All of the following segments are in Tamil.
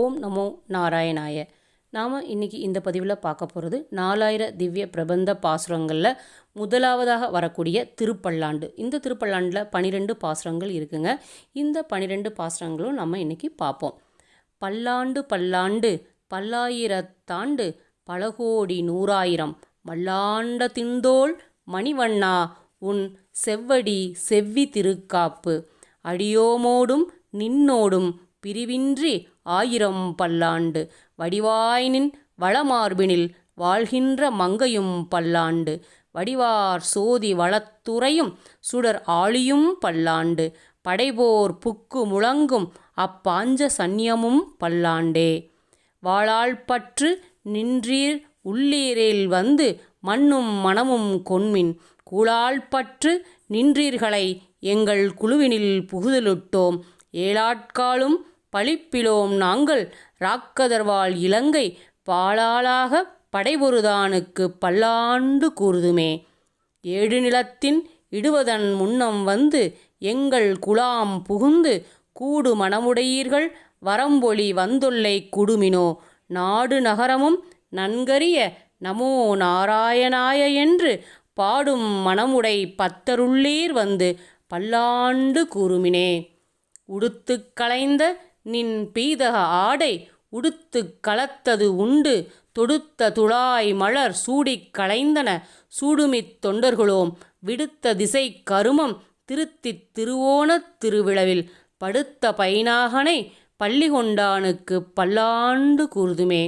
ஓம் நமோ நாராயணாய. நாம் இன்றைக்கி இந்த பதிவில் பார்க்க போகிறது நாலாயிர திவ்ய பிரபந்த பாசுரங்களில் முதலாவதாக வரக்கூடிய திருப்பல்லாண்டு. இந்த திருப்பல்லாண்டில் பனிரெண்டு பாசுரங்கள் இருக்குங்க. இந்த பனிரெண்டு பாசுரங்களும் நம்ம இன்றைக்கி பார்ப்போம். பல்லாண்டு பல்லாண்டு பல்லாயிரத்தாண்டு பலகோடி நூறாயிரம் மல்லாண்ட திண்டோள் மணிவண்ணா உன் செவ்வடி செவ்வி திருக்காப்பு. அடியோமோடும் நின்னோடும் பிரிவின்றி ஆயிரம் பல்லாண்டு. வடிவாயினின் வளமார்பினில் வாழ்கின்ற மங்கையும் பல்லாண்டு. வடிவார் சோதி வளத்துறையும் சுடர் ஆழியும் பல்லாண்டு. படைபோர் புக்கு முழங்கும் அப்பாஞ்ச சந்நியமும் பல்லாண்டே. வாழாள் பற்று நின்றீர் உள்ளீரில் வந்து மண்ணும் மனமும் கொன்மின் கூழால் பற்று நின்றீர்களை எங்கள் குழுவினில் புகுதலுட்டோம். ஏழாட்காலும் பழிப்பிலோம் நாங்கள் ராக்கதர்வால் இலங்கை பாலாளாக படைபொருதானுக்கு பல்லாண்டு கூறுதுமே. ஏழு நிலத்தின் இடுவதன் முன்னம் வந்து எங்கள் குலாம் புகுந்து கூடு மணமுடையீர்கள் வரம்பொழி வந்துள்ளை குடுமினோ. நாடு நகரமும் நன்கரிய நமோ நாராயணாய என்று பாடும் மணமுடை பத்தருள்ளீர் வந்து பல்லாண்டு கூறுமினே. உடுத்து களைந்த நின் பீதக ஆடை உடுத்து கலத்தது உண்டு. தொடுத்த துளாய் மலர் சூடிக் களைந்தன சூடுமித் தொண்டர்களோம் விடுத்த திசை கருமம் திருத்தித் திருவோணத் திருவிழவில். படுத்த பைனாகனை பள்ளி கொண்டானுக்கு பல்லாண்டு கூறுதுமே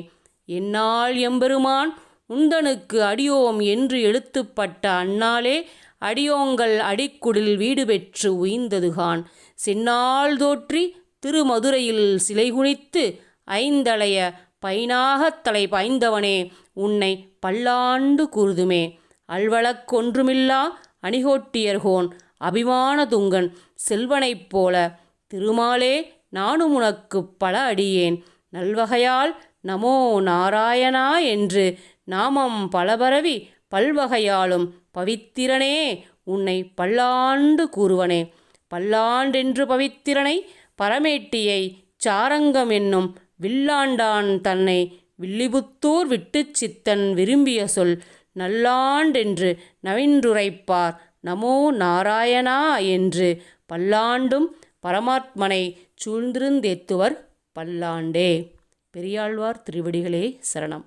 என்னால் எம்பெருமான் உந்தனுக்கு அடியோம் என்று எழுத்துப்பட்ட அன்னாலே அடியோங்கள் அடிக்குடில் வீடு பெற்று உய்ந்ததுகான் சென்னால் தோற்றி திருமதுரையில் சிலை குனித்து ஐந்தளைய பைனாகத் தலை பாய்ந்தவனே உன்னை பல்லாண்டு கூறுதுமே. அல்வழக்கொன்றுமில்லா அணிகோட்டியர்கோன் அபிமான துங்கன் செல்வனைப் போல திருமாலே நானும் உனக்கு பல அடியேன். நல்வகையால் நமோ நாராயணா என்று நாமம் பலபரவி பல்வகையாலும் பவித்திரனே உன்னை பல்லாண்டு கூறுவனே. பல்லாண்டென்று பவித்திரனை பரமேட்டியை சாரங்கம் என்னும் வில்லாண்டான் தன்னை வில்லிபுத்தூர் விட்டுச் சித்தன் விரும்பிய சொல் நல்லாண்டென்று நவின்றுரைப்பார். நமோ நாராயணா என்று பல்லாண்டும் பரமாத்மனை சூழ்ந்திருந்தேத்துவர் பல்லாண்டே. பெரியாழ்வார் திருவடிகளே சரணம்.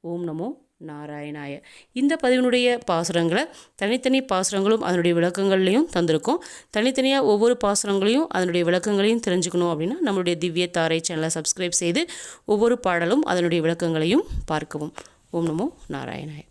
ஓம் நமோ நாராயணாய. இந்த பதிவினுடைய பாசுரங்களை தனித்தனி பாசுரங்களும் அதனுடைய விளக்கங்கள்லையும் தந்திருக்கோம். தனித்தனியாக ஒவ்வொரு பாசுரங்களையும் அதனுடைய விளக்கங்களையும் தெரிஞ்சுக்கணும் அப்படின்னா நம்மளுடைய திவ்ய தாரை சேனலை சப்ஸ்கிரைப் செய்து ஒவ்வொரு பாடலும் அதனுடைய விளக்கங்களையும் பார்க்கவும். ஓம் நமோ நாராயணாய.